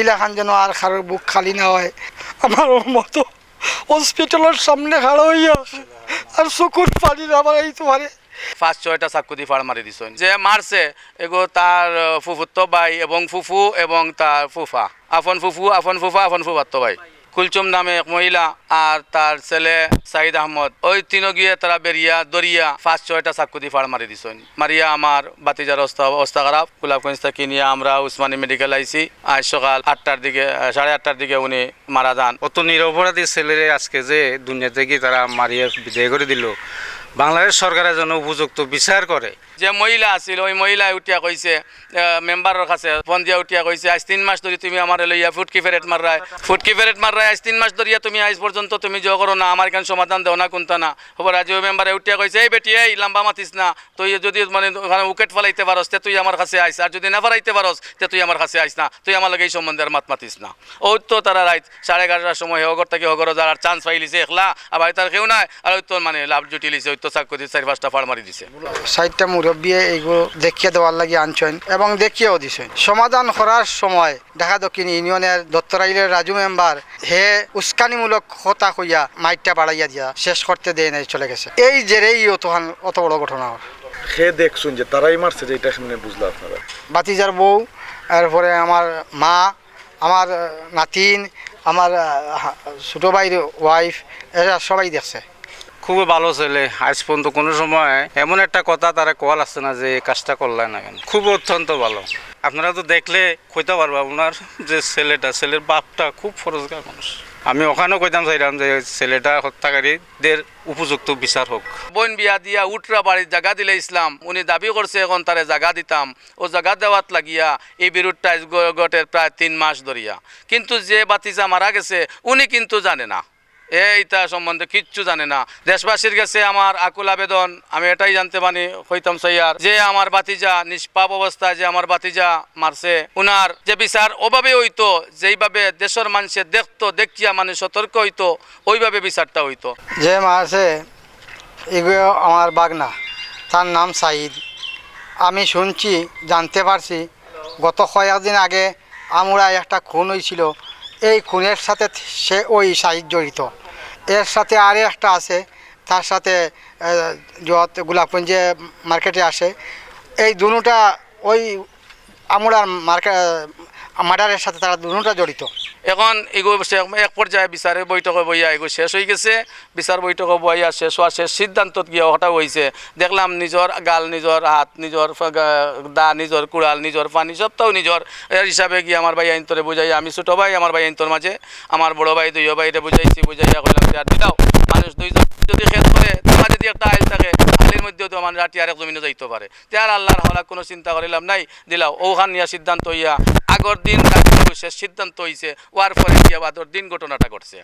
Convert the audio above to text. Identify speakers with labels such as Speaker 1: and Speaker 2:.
Speaker 1: ইলাখান যেন আর কারোর বুক খালি না হয়। আমার মতো হসপিটালের সামনে খাড়া হইয়া আর শুকুর পানি না এই পারে।
Speaker 2: পাঁচ ছয়টা চাকু দিয়ে ফাড় মারি দিছ যে মারছে, এগো তার ফুফুত্ত ভাই এবং ফুফু এবং তার ফুফা। আফন ফুফু, আফন ফুফা, আফন ফুফাত্ত ভাই। কুলচুম নামে এক মহিলা আর তার ছেলে সাইদ আহমদ। ওই তিনো গিয়ে তারা বেরিয়া দরিয়া পাঁচ, ছয়টা দি ফাড় মারি দিছেন। মারিয়া আমার বাতিজার অবস্থা অবস্থা খারাপ। গোলাপগঞ্জ থেকে নিয়ে আমরা উসমানী মেডিকেল আইছি। আজ সকাল আটটার দিকে সাড়ে আটটার দিকে উনি মারা যান।
Speaker 3: অত নিরপরাধী ছেলেরে আজকে যে দুনিয়া থেকে তারা মারিয়ে বিদায় করে দিল বাংলাদেশ সরকারের জন্য উপযুক্ত বিচার করে।
Speaker 2: যে মহিলা আছিল, ওই মহিলা উঠিয়া কইছে মেম্বারের কাছে দিয়া উঠিয়া কইছে, আজ তিন মাস ধরে তুমি আমার লইয়া ফুটকি ফেরেট মাররায়। ফুটকি ফেরেট মাররায়, আজ তিন মাস ধরিয়া তুমি আজ পর্যন্ত তুমি যে করো না, আমার কেন সমাধান দেও না কোনটা না? খবর আজ ওই মেম্বারে উঠিয়া কইছে, এই বেটি, এই লম্বা মাতিস না, তুই যদি মানে ওখানে উকেট ফেলাইতে পারস, তে তুই আমার কাছে আইস, আর যদি না ফেলাইতে পারস, তে তুই আমার কাছে আইস না, তুই আমার লগে এই সম্বন্ধে আর মাত মাতিস না। ও তো তারা রাইত সাড়ে এগারোটার সময় হগর থেকে হগর যার চান্স পাইলিছে, একলা আবার তার কেউ নাই। আর ওই তো মানে লাভ জুটি লিছে ওই তো চাকু দিয়ে চারি পাঁচটা ফাড় মারি দিছে।
Speaker 1: সাইডটা মুরব্বী এইগুলো দেখিয়ে দেওয়ার লাগি আনছেন এবং দেখিয়েও দিছেন সমাধান করার সময় ঢাকা দক্ষিণ ইউনিয়নের দত্তরাইলের রাজু মেম্বার হে উস্কানিমূলক কথা কইয়া মাইকটা বাড়াইয়া দিয়া শেষ করতে দেয় নাই চলে গেছে। এই জেরেই অত অত বড় ঘটনা।
Speaker 4: সে দেখছুন যে তারাই মারছে যে এটা সামনে বুঝলো আপনারা।
Speaker 1: বাতিজার বউ এরপরে আমার মা আমার নাতিন আমার হা- ছোটো ভাইয়ের ওয়াইফ এরা সবাই দেখছে।
Speaker 3: খুবই ভালো ছেলে। আজ পর্যন্ত কোনো সময় এমন একটা কথা তারা কল আসছে না যে কাজটা করলে না কেন। খুব অত্যন্ত ভালো। আপনারা তো দেখলে কইতে পারবা ওনার যে ছেলেটা, ছেলের বাপটা খুব ফরজগার মানুষ। আমি ওখানেও কইতাম চাইলাম যে ছেলেটা হত্যাকারীদের উপযুক্ত বিচার হোক।
Speaker 2: বোন বিয়া দিয়া উটরা বাড়ির জায়গা দিলে ইসলাম। উনি দাবি করছে, এখন তারে জায়গা দিতাম। ও জায়গা দেওয়াত লাগিয়া এই বিরুদ্ধটা গটের প্রায় তিন মাস ধরিয়া। কিন্তু যে বাতিজা মারা গেছে, উনি কিন্তু জানে না। এইটা সম্বন্ধে কিচ্ছু জানে না। দেশবাসীর কাছে আমার আকুল আবেদন, আমি এটাই জানতে পারি হইতাম সাইয়ার যে আমার বাতিজা নিষ্পাপ অবস্থায় যে আমার বাতিজা মারছে, উনার যে বিচার ওভাবে হইতো, যেইভাবে দেশের মানুষে দেখতো, দেখিয়া মানুষ সতর্ক হইতো, ওইভাবে বিচারটা হইতো।
Speaker 1: যে মারছে, এগুলো আমার বাগনা। তার নাম সাইদ। আমি শুনছি, জানতে পারছি, গত কয়েকদিন আগে আমরা একটা খুন হয়েছিল এই খুনের সাথে সে ওই সাইদ জড়িত। এর সাথে আরে একটা আছে, তার সাথে যত গোলাপগঞ্জে মার্কেটে আসে। এই দুটা ওই আমরা মার্কেট মার্ডারের সাথে তারা দুটা জড়িত।
Speaker 2: এখন এগো এক পর্যায়ে বিচারের বৈঠকে বইয়া এগো শেষ হয়ে গেছে। বিচার বৈঠকে বইয়া শেষ হওয়া শেষ সিদ্ধান্তত গিয়া হঠাৎ হয়েছে দেখলাম নিজর গাল, নিজর হাত, নিজর দা, নিজর কুড়াল, নিজর পানি সবটাও নিজর। হিসাবে গিয়ে আমার ভাই আইনতরে বুঝাই আমি ছোটো ভাই, আমার ভাই আইনতর মাঝে। আমার বড় ভাই, দুইও ভাইরে বুঝাইছি, বুঝাইয়া কইলাম আর দিলাও। মানুষ দুইজন, যদি খেত করে তোমার যদি একটা আইল থাকে আইলের মধ্যেও তো আমার রাটি আরেক জমিনে যাইতে পারে। তার আল্লাহর হলা কোনো চিন্তা করিলাম নাই। দিলাও, ওখান নিয়ে সিদ্ধান্ত হইয়া আগর দিন সিদ্ধান্ত হইছে, ওয়ার পরে গিয়া বাদর দিন ঘটনাটা ঘটছে।